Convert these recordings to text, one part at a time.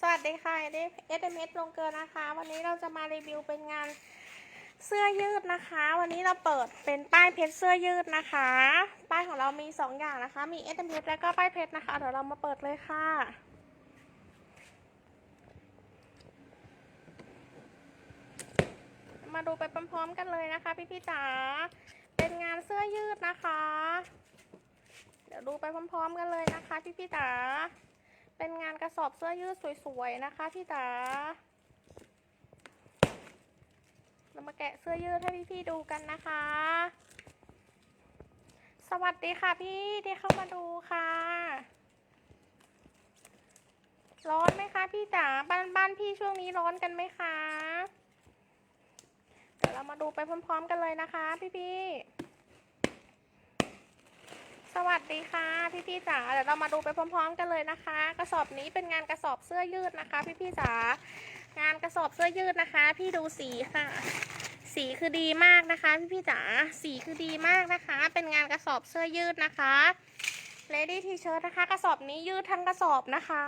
สวัสดีค่ะเอสเอ็มเอสลงเกินนะคะ วันนี้เราจะมารีวิวเป็นงานเสื้อยืดนะคะ วันนี้เราเปิดเป็นป้ายเพชรเสื้อยืดนะคะ ป้ายของเรามีสองอย่างนะคะ มีเอสเอ็มเอสแล้วก็ป้ายเพชรนะคะ เดี๋ยวเรามาเปิดเลยค่ะ มาดูไปพร้อมๆกันเลยนะคะ พี่ๆจ๋า เป็นงานเสื้อยืดนะคะ เดี๋ยวดูไปพร้อมๆกันเลยนะคะ พี่ๆจ๋า เป็นงานกระสอบเสื้อยืดสวยๆนะคะพี่จ๋าเรามาแกะเสื้อยืดให้พี่ๆดูกันนะคะ สวัสดีค่ะพี่ที่เข้ามาดูค่ะ ร้อนไหมคะพี่จ๋าบ้านบ้านพี่ช่วงนี้ร้อนกันไหมคะ เดี๋ยวเรามาดูไปพร้อม ๆ กันเลยนะคะ พี่ๆ สวัสดีค่ะพี่พี่ๆจ๋าเดี๋ยวเรามาดูไปพร้อม ๆ กันเลยนะคะ กระสอบนี้เป็นงานกระสอบเสื้อยืดนะคะ พี่พี่ๆจ๋างานกระสอบเสื้อยืดนะคะ พี่ดูสีค่ะ สีคือดีมากนะคะ พี่พี่ๆจ๋าสีคือดีมากนะคะ เป็นงานกระสอบเสื้อยืดนะคะ Lady T-shirt นะคะ กระสอบนี้ยืดทั้งกระสอบนะคะ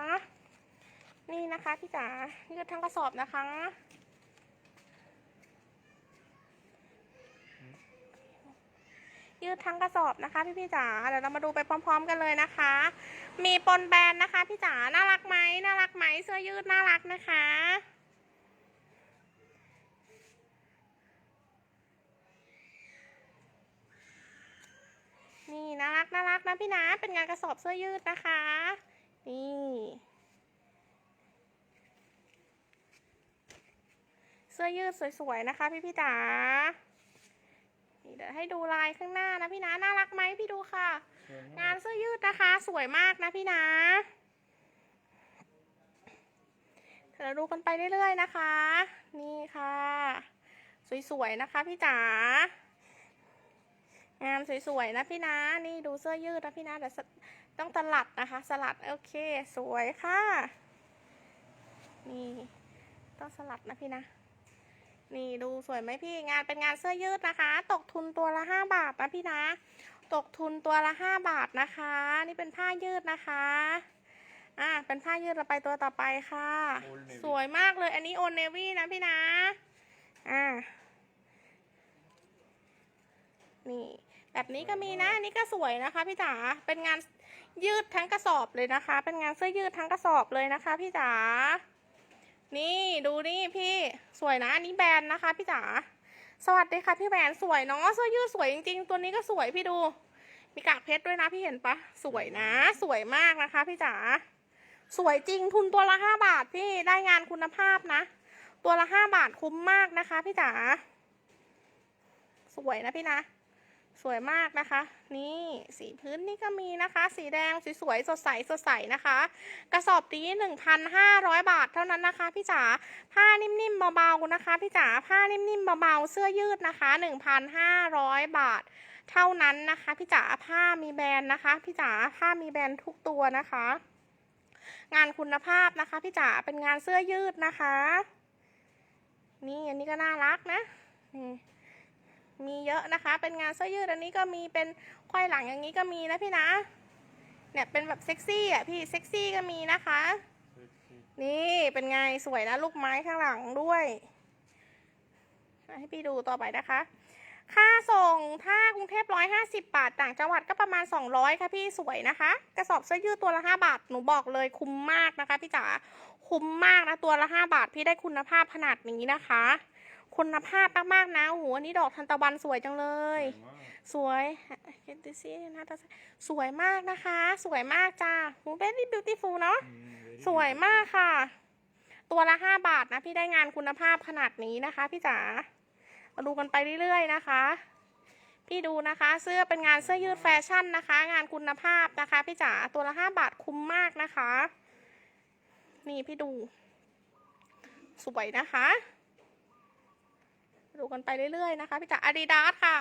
นี่นะคะพี่จ๋ายืดทั้งกระสอบนะคะ ยืดทั้งกระสอบนะคะพี่พี่จ๋าเดี๋ยวเรามาดูไปพร้อม ๆ กันเลยนะคะ มีปนแบรนด์นะคะพี่จ๋าน่ารักไหมน่ารักไหมเสื้อยืดน่ารักนะคะนี่น่ารักน่ารักนะพี่นะเป็นงานกระสอบเสื้อยืดนะคะ นี่เสื้อยืดสวยๆนะคะพี่พี่จ๋า นี่เดี๋ยวให้ดูลายข้างหน้านะพี่นะน่ารักไหมพี่ดูค่ะ งานเสื้อยืดนะคะ สวยมากนะพี่นะเดี๋ยวเราดูกันไปเรื่อยๆนะคะ นี่ค่ะ สวยๆนะคะพี่จ๋างานสวยๆนะพี่นะ นี่ดูเสื้อยืดนะพี่นะเดี๋ยวสต้องสลัดนะคะ สลัดโอเค สวยค่ะ นี่ ต้องสลัดนะพี่นะ นี่ดูสวยไหมพี่งานเป็นงานเสื้อยืดนะคะ ตกทุนตัวละห้าบาทนะพี่นะ ตกทุนตัวละห้าบาทนะคะ นี่เป็นผ้ายืดนะคะอะเป็นผ้ายืดเราไปตัวต่อไปค่ะ Old Navy สวยมากเลยอันนี้โอเนวี่นะพี่นะอะนี่แบบนี้ก็มีนะอันนี้ก็สวยนะคะพี่จ๋าเป็นงานยืดทั้งกระสอบเลยนะคะ เป็นงานเสื้อยืดทั้งกระสอบเลยนะคะ พี่จ๋านี่ดูนี่พี่ สวยนะอันนี้แบรนด์นะคะพี่จ๋าสวัสดีค่ะพี่แหวนสวยเนาะเสื้อยืดสวยจริงๆ ตัวนี้ก็สวยพี่ดู มีกากเพชรด้วยนะพี่เห็นปะสวยนะ สวยมากนะคะ พี่จ๋าสวยจริงทุนตัวละห้าบาทพี่ได้งานคุณภาพนะ ตัวละห้าบาทคุ้มมากนะคะ พี่จ๋าสวยนะพี่นะ สวยมากนะคะ นี่สีพื้นนี่ก็มีนะคะ สีแดงสวยๆสดใสสดใสนะคะ กระสอบนี้1,500 บาทเท่านั้นนะคะพี่จ๋าผ้านิ่มๆเบาๆนะคะพี่จ๋าผ้านิ่มๆเบาๆเสื้อยืดนะคะ 1,500 บาท เท่านั้นนะคะพี่จ๋าผ้ามีแบรนด์นะคะพี่จ๋าผ้ามีแบรนด์ทุกตัวนะคะ งานคุณภาพนะคะพี่จ๋าเป็นงานเสื้อยืดนะคะ นี่อันนี้ก็น่ารักนะนี่ มีเยอะนะคะ เป็นงานเสื้อยืดอันนี้ก็มีเป็นควายหลังอย่างนี้ก็มีนะพี่นะ เนี่ยเป็นแบบเซ็กซี่อะพี่เซ็กซี่ก็มีนะคะ นี่เป็นไงสวยนะลูกไม้ข้างหลังด้วยให้พี่ดูต่อไปนะคะ ค่าส่งถ้ากรุงเทพร้อยห้าสิบบาท ต่างจังหวัดก็ประมาณสองร้อยค่ะพี่สวยนะคะ กระสอบเสื้อยืดตัวละห้าบาท หนูบอกเลยคุ้มมากนะคะพี่จ๋า คุ้มมากนะตัวละห้าบาท พี่ได้คุณภาพขนาดนี้นะคะ คุณภาพมากๆนะโอ้โหอันนี้ดอกทันตะวันสวยจังเลย สวยเห็นดูสินะตาสวยมากนะคะ สวยมากจ้าหู very beautiful เนาะสวยมากค่ะ ตัวละห้าบาทนะ พี่ได้งานคุณภาพขนาดนี้นะคะ พี่จ๋ามาดูกันไปเรื่อยๆนะคะ พี่ดูนะคะ เสื้อเป็นงานเสื้อยืดแฟชั่นนะคะ งานคุณภาพนะคะ พี่จ๋าตัวละห้าบาทคุ้มมากนะคะ นี่พี่ดู สวยนะคะ ดูกันไปเรื่อยๆนะคะพี่จ๋าอาดิดาสค่ะ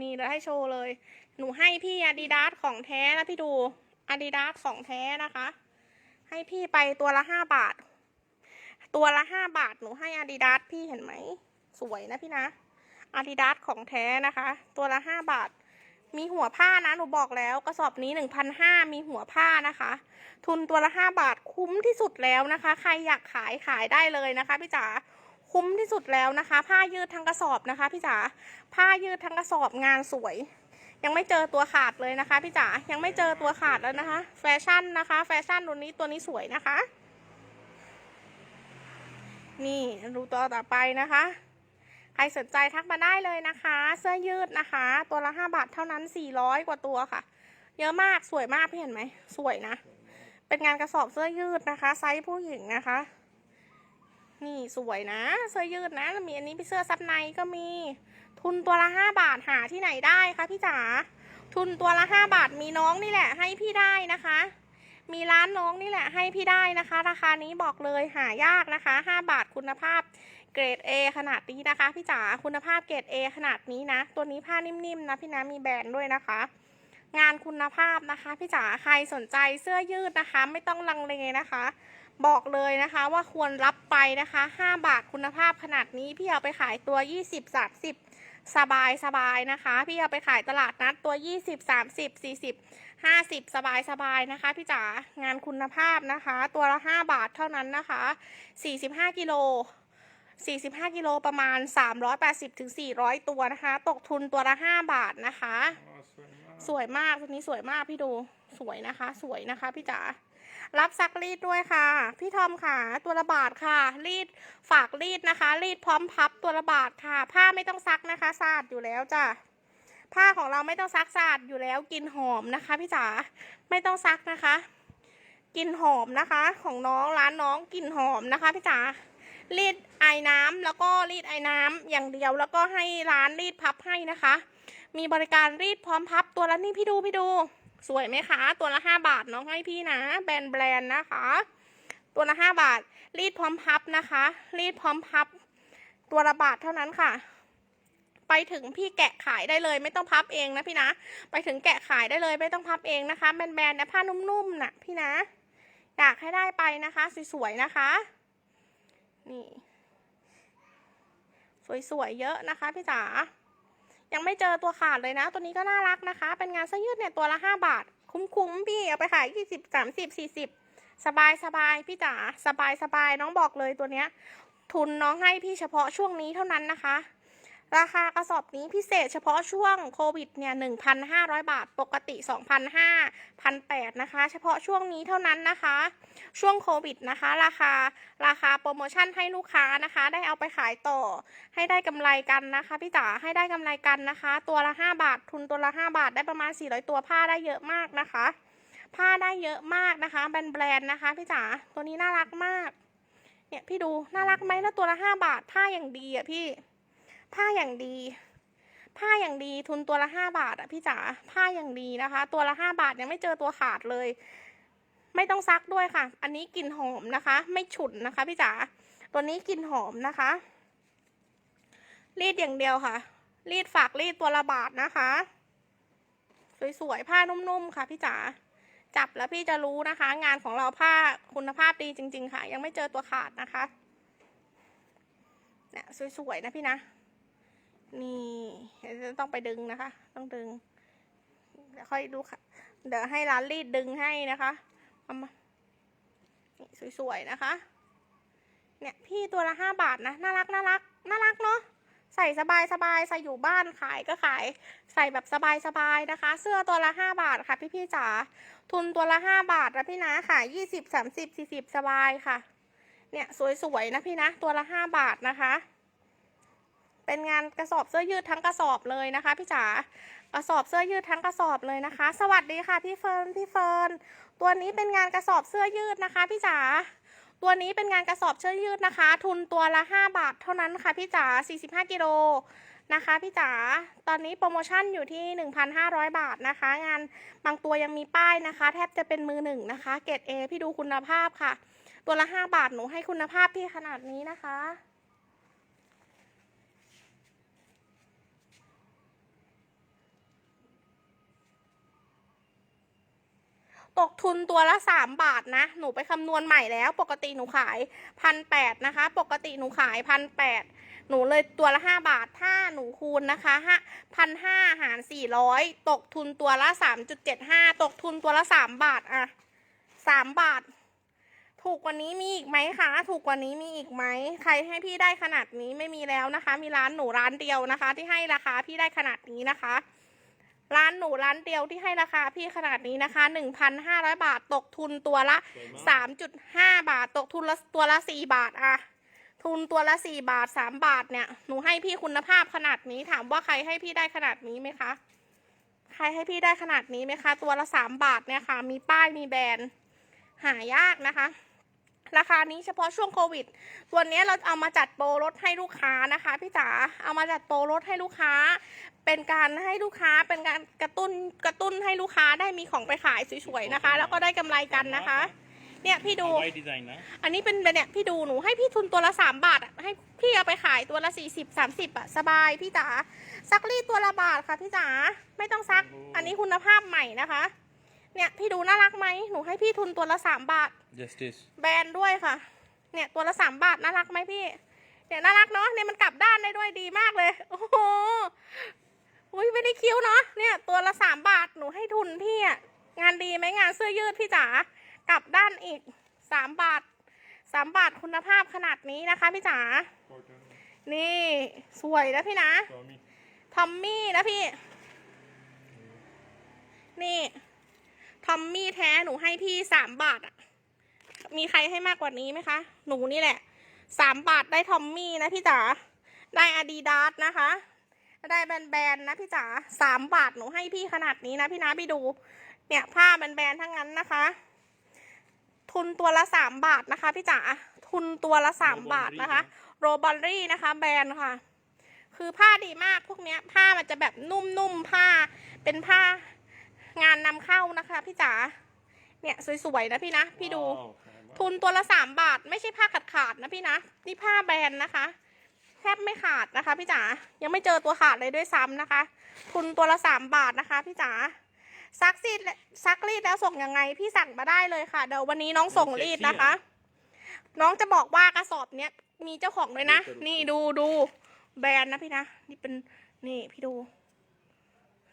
นี่เราให้โชว์เลย หนูให้พี่อาดิดาสของแท้นะพี่ดูอาดิดาสของแท้นะคะ ให้พี่ไปตัวละห้าบาท ตัวละห้าบาทหนูให้อาดิดาสพี่เห็นไหม สวยนะพี่นะอาดิดาสของแท้นะคะ ตัวละห้าบาทมีหัวผ้านะ หนูบอกแล้วกระสอบนี้หนึ่งพันห้ามีหัวผ้านะคะ ทุนตัวละห้าบาทคุ้มที่สุดแล้วนะคะ ใครอยากขายขายได้เลยนะคะพี่จ๋า คุ้มที่สุดแล้วนะคะ ผ้ายืดทั้งกระสอบนะคะพี่จ๋าผ้ายืดทั้งกระสอบงานสวย ยังไม่เจอตัวขาดเลยนะคะพี่จ๋ายังไม่เจอตัวขาดแล้วนะคะ แฟชั่นนะคะ แฟชั่นตัวนี้ตัวนี้สวยนะคะ นี่ดูตัวต่อไปนะคะ ใครสนใจทักมาได้เลยนะคะ เสื้อยืดนะคะ ตัวละ5บาทเท่านั้น400กว่าตัวค่ะ เยอะมากสวยมากพี่เห็นไหมสวยนะ เป็นงานกระสอบเสื้อยืดนะคะ ไซส์ผู้หญิงนะคะ นี่สวยนะ เสื้อยืดนะแล้วมีอันนี้เป็นเสื้อซับในก็มี ทุนตัวละ5บาทหาที่ไหนได้คะพี่จ๋าทุนตัวละ5บาทมีน้องนี่แหละให้พี่ได้นะคะ มีร้านน้องนี่แหละให้พี่ได้นะคะ ราคานี้บอกเลยหายากนะคะ5บาทคุณภาพเกรด A ขนาดนี้นะคะพี่จ๋าคุณภาพเกรด A ขนาดนี้นะ ตัวนี้ผ้านิ่มๆนะพี่นะมีแบรนด์ด้วยนะคะ งานคุณภาพนะคะ พี่จ๋าใครสนใจเสื้อยืดนะคะ ไม่ต้องลังเลนะคะ บอกเลยนะคะว่าควรรับไปนะคะ 5 บาทคุณภาพขนาดนี้พี่เอาไปขายตัว 20 30 สบายสบายนะคะ พี่เอาไปขายตลาดนัดตัว 20 30 40 50 สบายสบายนะคะพี่จ๋างานคุณภาพนะคะ ตัวละ 5 บาทเท่านั้นนะคะ 45 กิโล 45 กิโลประมาณ 380ถึง400 ตัวนะคะ ตกทุนตัวละ 5 บาทนะคะสวยมากสวยมากตัวนี้สวยมากพี่ดูสวยนะคะ สวยนะคะพี่จ๋า รับซักรีดด้วยค่ะ พี่ทอมค่ะ ตัวละบาทค่ะ รีดฝากรีดนะคะ รีดพร้อมพับตัวละบาทค่ะ ผ้าไม่ต้องซักนะคะสะอาดอยู่แล้วจ้ะผ้าของเราไม่ต้องซักสะอาดอยู่แล้วกลินหอมนะคะ พี่จ๋าไม่ต้องซักนะคะกลินหอมนะคะ ของน้องร้านน้องกลิ่นหอมนะคะพี่จ๋ารีดไอ้น้ำแล้วก็รีดไอ้น้ำอย่างเดียว แล้วก็ให้ร้านรีดพับให้นะคะ มีบริการรีดพร้อมพับตัวละนี่พี่ดูพี่ดู สวยไหมคะ ตัวละห้าบาทน้องให้พี่นะ แบรนด์แบรนด์นะคะ ตัวละห้าบาท รีดพร้อมพับนะคะ รีดพร้อมพับ ตัวละบาทเท่านั้นค่ะ ไปถึงพี่แกะขายได้เลย ไม่ต้องพับเองนะพี่นะ ไปถึงแกะขายได้เลยไม่ต้องพับเองนะคะ แบรนด์ๆนะผ้านุ่มๆนะพี่นะ อยากให้ได้ไปนะคะ สวยๆนะคะ นี่ สวยๆเยอะนะคะพี่จ๋า ยังไม่เจอตัวขาดเลยนะ ตัวนี้ก็น่ารักนะคะ เป็นงานเสื้อยืดเนี่ยตัวละห้าบาท คุ้มๆพี่เอาไปขายยี่สิบสามสิบสี่สิบสบายสบายพี่จ๋าสบายสบายน้องบอกเลยตัวเนี้ย ทุนน้องให้พี่เฉพาะช่วงนี้เท่านั้นนะคะ ราคากระสอบนี้พิเศษเฉพาะช่วงโควิดเนี่ย1,500 บาท ปกติ 2,500 1,800 นะคะ เฉพาะช่วงนี้เท่านั้นนะคะ ช่วงโควิดนะคะ ราคาราคาโปรโมชั่นให้ลูกค้านะคะ ได้เอาไปขายต่อ ให้ได้กำไรกันนะคะพี่จ๋าให้ได้กำไรกันนะคะ ตัวละ 5 บาท ทุนตัวละ 5 บาทได้ประมาณ 400 ตัวผ้าได้เยอะมากนะคะ ผ้าได้เยอะมากนะคะแบรนด์แบรนด์นะคะพี่จ๋าตัวนี้น่ารักมากเนี่ยพี่ดูน่ารักไหมแล้วตัวละ 5 บาทผ้าอย่างดีอะพี่ผ้าอย่างดี ผ้าอย่างดีทุนตัวละ5บาทอะพี่จ๋าผ้าอย่างดีนะคะ ตัวละ5บาทยังไม่เจอตัวขาดเลย ไม่ต้องซักด้วยค่ะ อันนี้กลิ่นหอมนะคะ ไม่ฉุนนะคะ พี่จ๋าตัวนี้กลิ่นหอมนะคะ รีดอย่างเดียวค่ะ รีดฝากรีดตัวละบาทนะคะ สวยๆผ้านุ่มๆค่ะพี่จ๋าจับแล้วพี่จะรู้นะคะ งานของเราผ้าคุณภาพดีจริง ๆ ค่ะ ยังไม่เจอตัวขาดนะคะเนี่ยสวยๆนะพี่นะ นี่จะต้องไปดึงนะคะ ต้องดึงเดี๋ยวค่อยดูค่ะ เดี๋ยวให้ร้านรีดดึงให้นะคะเอามานี่สวยๆนะคะ เนี่ยพี่ตัวละห้าบาทนะ น่ารักน่ารักน่ารักเนาะใส่สบายสบายใส่อยู่บ้านขายก็ขาย ใส่แบบสบายสบายนะคะ เสื้อตัวละห้าบาทค่ะพี่พี่ๆจ๋าทุนตัวละห้าบาทนะพี่นะขายยี่สิบสามสิบสี่สิบสบายค่ะ เนี่ยสวยๆนะพี่นะ ตัวละห้าบาทนะคะ เป็นงานกระสอบเสื้อยืดทั้งกระสอบเลยนะคะพี่จ๋ากระสอบเสื้อยืดทั้งกระสอบเลยนะคะ สวัสดีค่ะพี่เฟิร์นพี่เฟิร์นตัวนี้เป็นงานกระสอบเสื้อยืดนะคะพี่จ๋าตัวนี้เป็นงานกระสอบเสื้อยืดนะคะ ทุนตัวละ 5 บาทเท่านั้นค่ะพี่จ๋า45กิโลนะคะพี่จ๋า ตอนนี้โปรโมชั่นอยู่ที่ 1,500 บาทนะคะ งานบางตัวยังมีป้ายนะคะ แทบจะเป็นมือหนึ่งนะคะ เกรด A พี่ดูคุณภาพค่ะ ตัวละ 5 บาทหนูให้คุณภาพพี่ขนาดนี้นะคะ ตกทุนตัวละสามบาทนะ หนูไปคำนวณใหม่แล้ว ปกติหนูขายพันแปดนะคะ ปกติหนูขายพันแปดหนูเลยตัวละห้าบาท ถ้าหนูคูณนะคะห้าพันห้าหารสี่ร้อยตกทุนตัวละสามจุดเจ็ดห้าตกทุนตัวละสามบาทอะสามบาท ถูกกว่านี้มีอีกไหมคะ ถูกกว่านี้มีอีกไหม ใครให้พี่ได้ขนาดนี้ไม่มีแล้วนะคะ มีร้านหนูร้านเดียวนะคะ ที่ให้ราคาพี่ได้ขนาดนี้นะคะ ร้านหนูร้านเดียวที่ให้ราคาพี่ขนาดนี้นะคะ 1,500 บาทตกทุนตัวละ 3.5 บาท ตกทุนละตัวละ 4 บาทอะทุนตัวละ4บาท 3 บาทเนี่ยหนูให้พี่คุณภาพขนาดนี้ถามว่าใครให้พี่ได้ขนาดนี้ไหมคะ ใครให้พี่ได้ขนาดนี้ไหมคะ ตัวละ 3 บาทเนี่ยค่ะ มีป้ายมีแบรนด์หายากนะคะ ราคานี้เฉพาะช่วงโควิดตัวเนี้ยเราเอามาจัดโปรลดให้ลูกค้านะคะพี่จ๋า เอามาจัดโปรลดให้ลูกค้า เป็นการให้ลูกค้าเป็นการกระตุ้นกระตุ้นให้ลูกค้าได้มีของไปขายสวยๆนะคะ แล้วก็ได้กำไรกันนะคะ เนี่ยพี่ดูไว้ดีไซน์นะอันนี้เป็นแบบเนี่ยพี่ดูหนูให้พี่ทุนตัวละสามบาทอะให้พี่เอาไปขายตัวละสี่สิบสามสิบอะสบายพี่จ๋า ซักรีดตัวละบาทค่ะพี่จ๋า ไม่ต้องซัก อันนี้คุณภาพใหม่นะคะ เนี่ยพี่ดูน่ารักไหมหนูให้พี่ทุนตัวละสามบาท justice แบรนด์ด้วยค่ะ เนี่ยตัวละสามบาทน่ารักไหมพี่ เนี่ยน่ารักเนาะ เนี่ยมันกลับด้านได้ด้วยดีมากเลย โอ้โหอุ้ยไม่ได้คิ้วเนาะ เนี่ยตัวละสามบาทหนูให้ทุนพี่อะงานดีไหมงานเสื้อยืดพี่จ๋ากลับด้านอีกสามบาทสามบาทคุณภาพขนาดนี้นะคะพี่จ๋า นี่สวยนะพี่นะ ทอมมี่นะพี่ นี่ ทอมมี่แท้หนูให้พี่สามบาทอะ มีใครให้มากกว่านี้ไหมคะ หนูนี่แหละสามบาทได้ทอมมี่นะพี่จ๋า ได้อาดิดาสนะคะ ได้แบรนด์ๆนะพี่จ๋าสามบาทหนูให้พี่ขนาดนี้นะพี่นะพี่ดู เนี่ยผ้าแบรนด์ๆทั้งนั้นนะคะ ทุนตัวละสามบาทนะคะ พี่จ๋า ทุนตัวละสามบาทนะคะ โรบอลรี่นะคะ แบรนด์ค่ะ คือผ้าดีมากพวกเนี้ย ผ้ามันจะแบบนุ่มๆ ผ้า เป็นผ้างานนำเข้านะคะ พี่จ๋า เนี่ยสวยๆนะพี่นะ พี่ดู ทุนตัวละสามบาท ไม่ใช่ผ้าขาดขาดๆนะพี่นะ นี่ผ้าแบรนด์นะคะ แทบไม่ขาดนะคะ พี่จ๋า ยังไม่เจอตัวขาดเลยด้วยซ้ำนะคะ ทุนตัวละสามบาทนะคะ พี่จ๋า ซักซีดซักรีดแล้วส่งยังไง พี่สั่งมาได้เลยค่ะ เดี๋ยววันนี้น้องส่งรีดนะคะ น้องจะบอกว่ากระสอบเนี้ยมีเจ้าของเลยนะ นี่ดูดูแบรนด์นะพี่นะ นี่เป็นนี่พี่ดู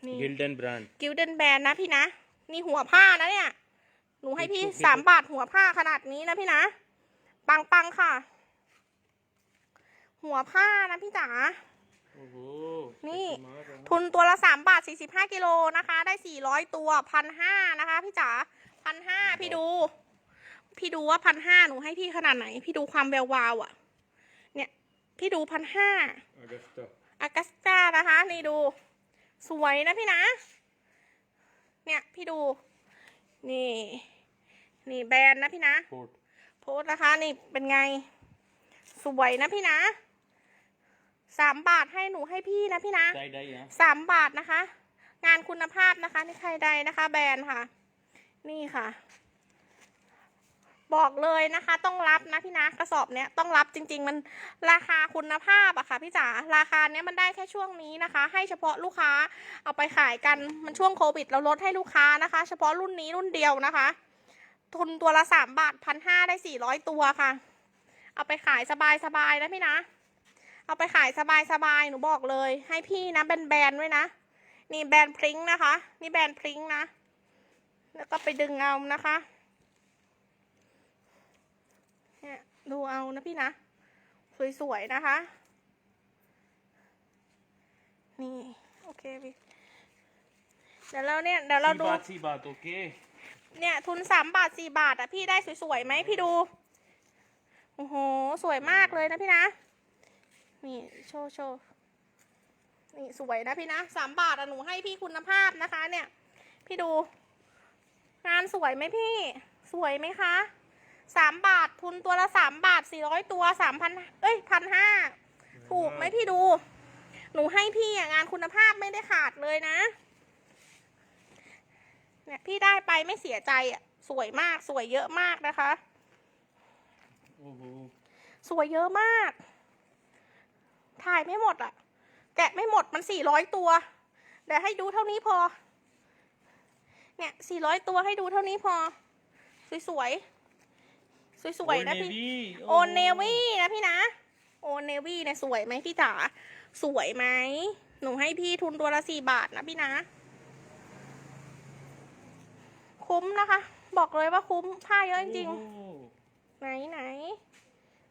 นี่ Gildan brand กิลเดนแบนนะพี่นะ นี่หัวผ้านะเนี่ย หนูให้พี่ถูกๆสามบาทหัวผ้าขนาดนี้นะพี่นะ ปังปังๆค่ะ หัวผ้านะพี่จ๋าโอ้โหนี่เต็มมากอะทุนตัวละสามบาทสี่สิบห้ากิโลนะคะ ได้สี่ร้อยตัวพันห้านะคะ พี่จ๋าพันห้าพี่ดู พี่ดูว่าพันห้าหนูให้พี่ขนาดไหน พี่ดูความแวววาวอะเนี่ย พี่ดูพันห้า Augusta อากาสตานะคะ นี่ดู สวยนะพี่นะ เนี่ย พี่ดู นี่ นี่แบรนด์นะพี่นะ Port โพสต์นะคะ นี่เป็นไง สวยนะพี่นะสามบาทให้หนูให้พี่นะพี่นะได้ได้นะสามบาทนะคะ งานคุณภาพนะคะนี่ใครใดนะคะ แบรนด์ค่ะ นี่ค่ะ บอกเลยนะคะ ต้องรับนะพี่นะกระสอบเนี้ยต้องรับจริง ๆ มันราคาคุณภาพอะค่ะพี่จ๋าราคาเนี้ยมันได้แค่ช่วงนี้นะคะ ให้เฉพาะลูกค้าเอาไปขายกันมันช่วงโควิด เราลดให้ลูกค้านะคะ เฉพาะรุ่นนี้รุ่นเดียวนะคะ ทุนตัวละสามบาทพันห้าได้สี่ร้อยตัวค่ะ เอาไปขายสบายๆนะพี่นะ เอาไปขายสบายๆหนูบอกเลย ให้พี่นะแบนๆไว้นะ นี่แบนพริ้งนะคะ นี่แบนพริ้งนะ แล้วก็ไปดึงเอานะคะเนี่ยดูเอานะพี่นะ สวยๆนะคะ นี่ โอเคพี่เดี๋ยวเราเนี่ยเดี๋ยวเราดูสี่บาทสี่บาทโอเค เนี่ยทุนสามบาทสี่บาทอะพี่ได้สวยๆไหมพี่ดู โอ้โห สวยมากเลยนะพี่นะ นี่โชว์โชว์นี่สวยนะพี่นะสามบาทอะหนูให้พี่คุณภาพนะคะ เนี่ย พี่ดู งานสวยไหมพี่ สวยไหมคะสามบาททุนตัวละสามบาทสี่ร้อยตัวสามพันเอ้ยพันห้าถูกไหมพี่ดู หนูให้พี่อะงานคุณภาพไม่ได้ขาดเลยนะ เนี่ยพี่ได้ไปไม่เสียใจอะสวยมากสวยเยอะมากนะคะ โอ้โห สวยเยอะมาก ถ่ายไม่หมดอะแกะไม่หมดมันสี่ร้อยตัวเดี๋ยวให้ดูเท่านี้พอ เนี่ยสี่ร้อยตัวให้ดูเท่านี้พอ สวยๆ สวยๆนะพี่ Navy โอเนวี่นะพี่นะ โอเนวี่เนี่ยสวยไหมพี่จ๋า สวยไหม หนูให้พี่ทุนตัวละสี่บาทนะพี่นะ คุ้มนะคะ บอกเลยว่าคุ้มผ้าเยอะจริงโอ้โหๆไหนไหน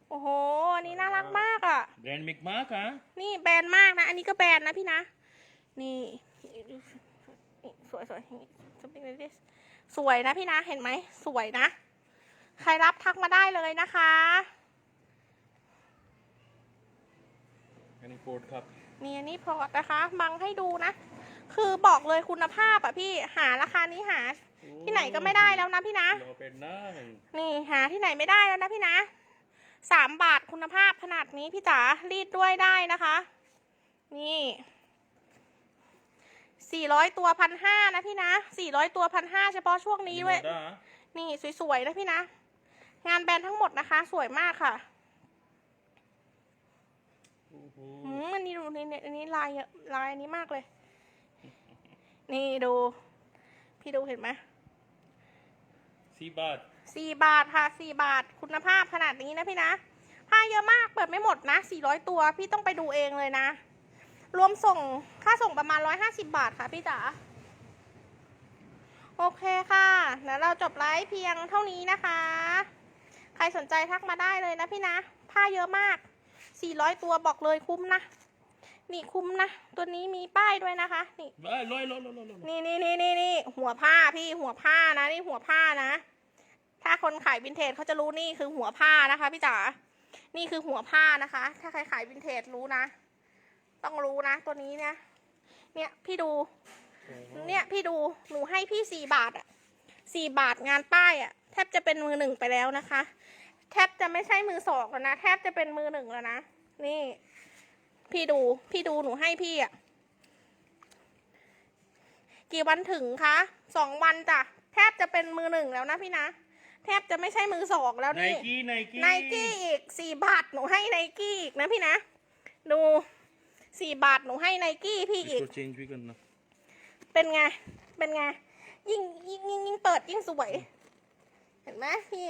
โอ้โห อันนี้น่ารักมากอะ่ะ แบรนด์มิกมาร์กฮะนี่แบรนด์มากนะ อันนี้ก็แบรนด์นะพี่นะนี่นี่สวยสวย something like this สวยนะพี่นะ เห็นไหม สวยนะ ใครรับทักมาได้เลยนะคะ อันนี้โฟร์ดครับ นี่อันนี้พอร์ตนะคะ บังให้ดูนะ คือบอกเลยคุณภาพอะพี่ หาราคานี้หา ที่ไหนก็ไม่ได้แล้วนะพี่นะรอเป็นหน้านี่หาที่ไหนไม่ได้แล้วนะพี่นะสามบาทคุณภาพขนาดนี้พี่จ๋ารีดด้วยได้นะคะ นี่สี่ร้อยตัวพันห้านะพี่นะสี่ร้อยตัวพันห้าเฉพาะช่วงนี้ด้วย Moda นี่สวยๆนะพี่นะ งานแบรนด์ทั้งหมดนะคะ สวยมากค่ะโอ้โหอืมอันนี้ดูนี่อันนี้ลายเยอะลายอันนี้มากเลย นี่ดู พี่ดูเห็นไหม สี่บาทสี่บาทค่ะสี่บาทคุณภาพขนาดนี้นะพี่นะ ผ้าเยอะมากเปิดไม่หมดนะสี่ร้อยตัวพี่ต้องไปดูเองเลยนะ รวมส่งค่าส่งประมาณร้อยห้าสิบาทค่ะพี่จ๋าโอเคค่ะแล้วเราจบไลฟ์เพียงเท่านี้นะคะ ใครสนใจทักมาได้เลยนะพี่นะ ผ้าเยอะมาก 400 ตัวบอกเลยคุ้มนะ นี่คุ้มนะ ตัวนี้มีป้ายด้วยนะคะ นี่เอ้ยลอยลอยลอยลอยลอยนี่นี่นี่นี่นี่หัวผ้าพี่หัวผ้านะ นี่หัวผ้านะ ถ้าคนขายวินเทจเขาจะรู้นี่คือหัวผ้านะคะพี่จ๋า นี่คือหัวผ้านะคะ ถ้าใครขายวินเทจรู้นะ ต้องรู้นะ ตัวนี้เนี่ย เนี่ยพี่ดู เนี่ยพี่ดู หนูให้พี่สี่บาทอะสี่บาทงานป้ายอะแทบจะเป็นมือหนึ่งไปแล้วนะคะ แทบจะไม่ใช่มือสองแล้วนะ แทบจะเป็นมือหนึ่งแล้วนะ นี่ พี่ดู พี่ดูหนูให้พี่อะกี่วันถึงคะสองวันจ้ะแทบจะเป็นมือหนึ่งแล้วนะพี่นะ แทบจะไม่ใช่มือสองแล้วนี่ไนกี้ไนกี้ไนกี้อีกสี่บาทหนูให้ไนกี้อีกนะพี่นะ ดูสี่บาทหนูให้ไนกี้พี่อีกเป็นไง เป็นไง ยิ่งยิ่งยิ่งยิ่งเปิดยิ่งสวย เห็นไหมพี่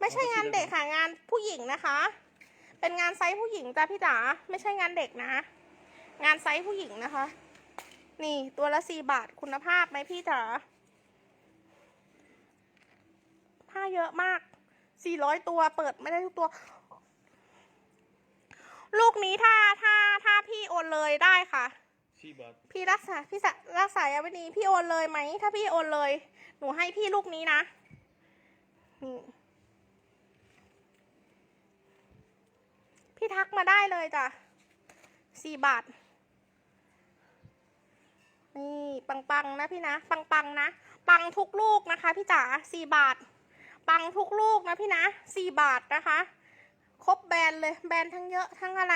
ไม่ใช่งานเด็กค่ะงานผู้หญิงนะคะ เป็นงานไซส์ผู้หญิงจ้าพี่จ๋า ไม่ใช่งานเด็กนะ งานไซส์ผู้หญิงนะคะ นี่ตัวละสี่บาทคุณภาพไหมพี่จ๋า ผ้าเยอะมาก สี่ร้อยตัว เปิดไม่ได้ทุกตัว ลูกนี้ถ้าถ้าถ้าพี่โอนเลยได้ค่ะ สี่บาทพี่รักษาพี่สะรักษายาวินีพี่โอนเลยไหม ถ้าพี่โอนเลย หนูให้พี่ลูกนี้นะนี่พี่ทักมาได้เลยจ้ะสี่บาท นี่ปังๆนะพี่นะ ปังๆนะ ปังทุกลูกนะคะพี่จ๋าสี่บาท ปังทุกลูกนะพี่นะสี่บาทนะคะ ครบแบรนด์เลยแบรนด์ทั้งเยอะทั้งอะไร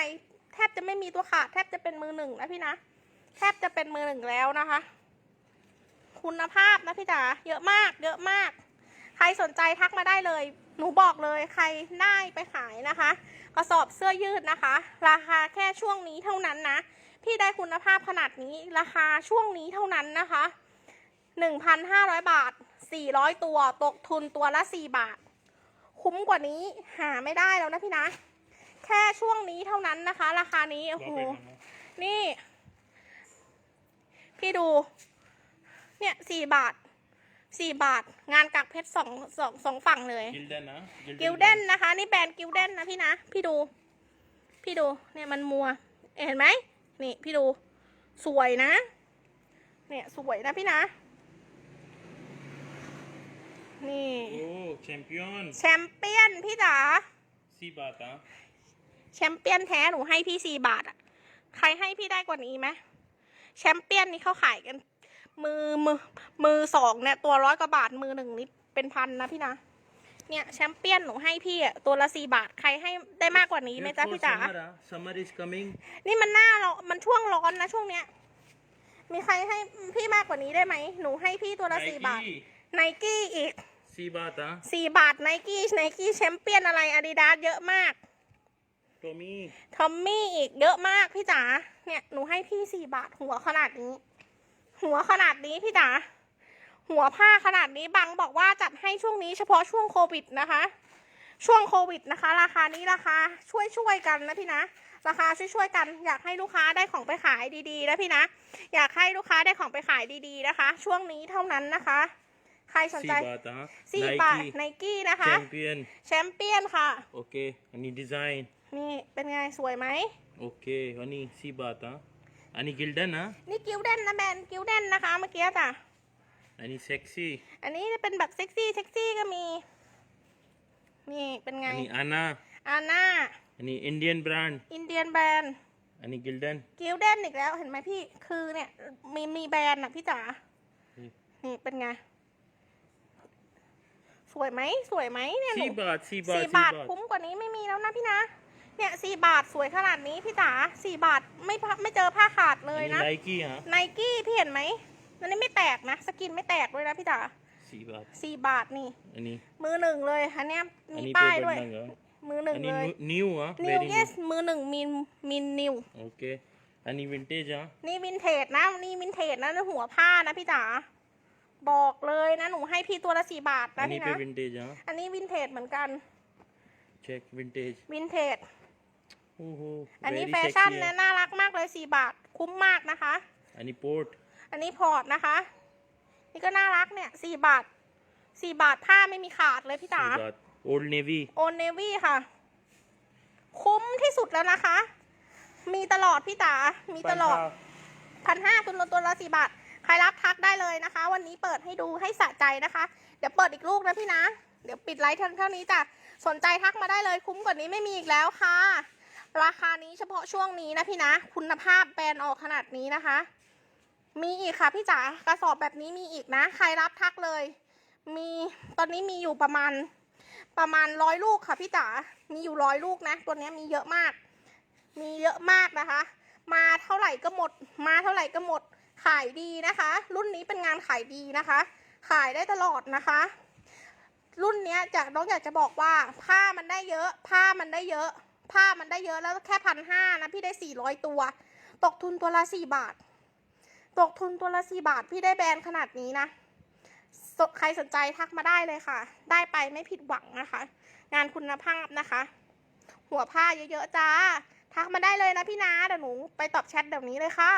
แทบจะไม่มีตัวขาดแทบจะเป็นมือหนึ่งนะพี่นะ แทบจะเป็นมือหนึ่งแล้วนะคะ คุณภาพนะพี่จ๋าเยอะมาก เยอะมาก ใครสนใจทักมาได้เลย หนูบอกเลยใครได้ไปขายนะคะกระสอบเสื้อยืดนะคะ ราคาแค่ช่วงนี้เท่านั้นนะพี่ได้คุณภาพขนาดนี้ราคาช่วงนี้เท่านั้นนะคะ 1,500 บาท 400 ตัว ตกทุนตัวละ 4 บาท คุ้มกว่านี้หาไม่ได้แล้วนะพี่นะ แค่ช่วงนี้เท่านั้นนะคะ ราคานี้รโอ้อโหเป็นนะนี่ พี่ดู เนี่ยสี่บาทสี่บาท งานกักเพชรสองสองสองฝั่งเลย กิลเดนนะ กิลเด้นนะคะ นี่แบรนด์กิลเด้นนะพี่นะ พี่ดู พี่ดู เนี่ยมันมัว เห็นไหม นี่พี่ดู สวยนะ เนี่ยสวยนะพี่นะ นี่โอ้แชมเปี้ยนแชมเปี้ยนพี่จ๋าสี่บาทอะแชมเปี้ยนแท้หนูให้พี่สี่บาทอะใครให้พี่ได้กว่านี้ไหมแชมเปี้ยนนี่เขาขายกัน มือมือมือสองเนี่ยตัวร้อยกว่าบาทมือหนึ่งนี่เป็นพันนะพี่นะเนี่ยแชมเปี้ยนหนูให้พี่อะตัวละสี่บาทใครให้ได้มากกว่านี้ไหมจ๊ะพี่จ๋าซัมเมอร์ is coming นี่มันหน้าเรามันช่วงร้อนนะช่วงเนี้ย มีใครให้พี่มากกว่านี้ได้ไหมหนูให้พี่ตัวละสี่บาท ไนกี้อีกสี่บาทอะสี่บาทไนกี้ไนกี้แชมเปี้ยนอะไรอาดิดาสเยอะมากโทมี่ทอมมี่อีกเยอะมากพี่จ๋าเนี่ยหนูให้พี่สี่บาทหัวขนาดนี้ หัวขนาดนี้พี่จ๋าหัวผ้าขนาดนี้บังบอกว่าจัดให้ช่วงนี้เฉพาะช่วงโควิดนะคะ ช่วงโควิดนะคะ ราคานี้ราคาช่วยช่วยๆกันนะพี่นะ ราคาช่วยช่วยๆกัน อยากให้ลูกค้าได้ของไปขายดีๆนะพี่นะ อยากให้ลูกค้าได้ของไปขายดีๆนะคะ ช่วงนี้เท่านั้นนะคะใค รสนใจ 4บาทนะฮะ สี่บาท Nike ไนกี้นะคะ Champion แชมเปี้ยนค่ะ โอเค อันนี้ดีไซน์นี่เป็นไงสวยไหม โอเค อันนี้สี่บาทนะอันนี้กิลเดนนะนี่กิวเดนนะแบรนด์กิวเดนนะคะเมื่อกี้จ้ะ อันนี้เซ็กซี่ อันนี้จะเป็นแบบเซ็กซี่เซ็กซี่ก็มี นี่เป็นไง อันนี้อานาอาน่า อันนี้อินเดียนแบรนด์ อินเดียนแบรนด์อันนี้กิลเดน กิวเดนอีกแล้วเห็นไหมพี่ คือเนี่ยมีมีแบรนด์นะพี่จ๋า นี่เป็นไง สวยไหมสวยไหมเนี่ยหนูสี่บาทสี่บาทสี่บาทคุ้มกว่านี้ไม่มีแล้วนะพี่นะ เนี่ยสี่บาทสวยขนาดนี้พี่จ๋าสี่บาทไม่ไม่เจอผ้าขาดเลยนะไนกี้ฮะไนกี้พี่เห็นไหมอันนี้ไม่แตกนะ สกินไม่แตกเลยนะพี่จ๋าสี่บาทสี่บาทนี่ อันนี้ มือหนึ่งเลยอันเนี้ยมีป้ายด้วย มือหนึ่งเลยนิวอะนิว yes มือหนึ่งมีนมีนนิวโอเคอันนี้วินเทจอะนี่วินเทจนะนี่วินเทจนะหัวผ้านะพี่จ๋า บอกเลยนะหนูให้พี่ตัวละสี่บาทนะอันนี้พี่เป็นนะ วินเทจเนาะอันนี้วินเทจเหมือนกัน เช็ควินเทจวินเทจ โอ้โห อันนี้แฟชั่น sexy นะน่ารักมากเลยสี่บาท คุ้มมากนะคะ อันนี้พอร์ตอันนี้พอร์ตนะคะ นี่ก็น่ารักเนี่ยสี่บาทสี่บาทผ้าไม่มีขาดเลยพี่ตา โอลเนวีโอนเนวี่ค่ะ คุ้มที่สุดแล้วนะคะ มีตลอดพี่ตา มีตลอดพันห้าคุณลดตัวละสี่บาท ครรับทักได้เลยนะคะ วันนี้เปิดให้ดูให้สะใจนะคะ เดี๋ยวเปิดอีกลูกนะพี่นะ เดี๋ยวปิดไลฟ์เท่าเท่านี้จ้ะ สนใจทักมาได้เลยคุ้มกว่านี้ไม่มีอีกแล้วค่ะ ราคานี้เฉพาะช่วงนี้นะพี่นะ คุณภาพแบรนด์ออกขนาดนี้นะคะ มีอีกค่ะพี่จ๋ากระสอบแบบนี้มีอีกนะ ใครรับทักเลย มีตอนนี้มีอยู่ประมาณประมาณร้อยลูกค่ะพี่จ๋า มีอยู่ร้อยลูกนะ ตัวนี้มีเยอะมาก มีเยอะมากนะคะ มาเท่าไหร่ก็หมด มาเท่าไหร่ก็หมด ขายดีนะคะ รุ่นนี้เป็นงานขายดีนะคะ ขายได้ตลอดนะคะ รุ่นเนี้ยจะน้องอยากจะบอกว่า ผ้ามันได้เยอะ ผ้ามันได้เยอะ ผ้ามันได้เยอะแล้วแค่พันห้านะพี่ได้สี่ร้อยตัว ตกทุนตัวละสี่บาท ตกทุนตัวละสี่บาท พี่ได้แบรนด์ขนาดนี้นะใครสนใจทักมาได้เลยค่ะ ได้ไปไม่ผิดหวังนะคะ งานคุณภาพนะคะ หัวผ้าเยอะๆจ้า ทักมาได้เลยนะพี่นาเดี๋ยวหนูไปตอบแชทเดี๋ยวนี้เลยค่ะ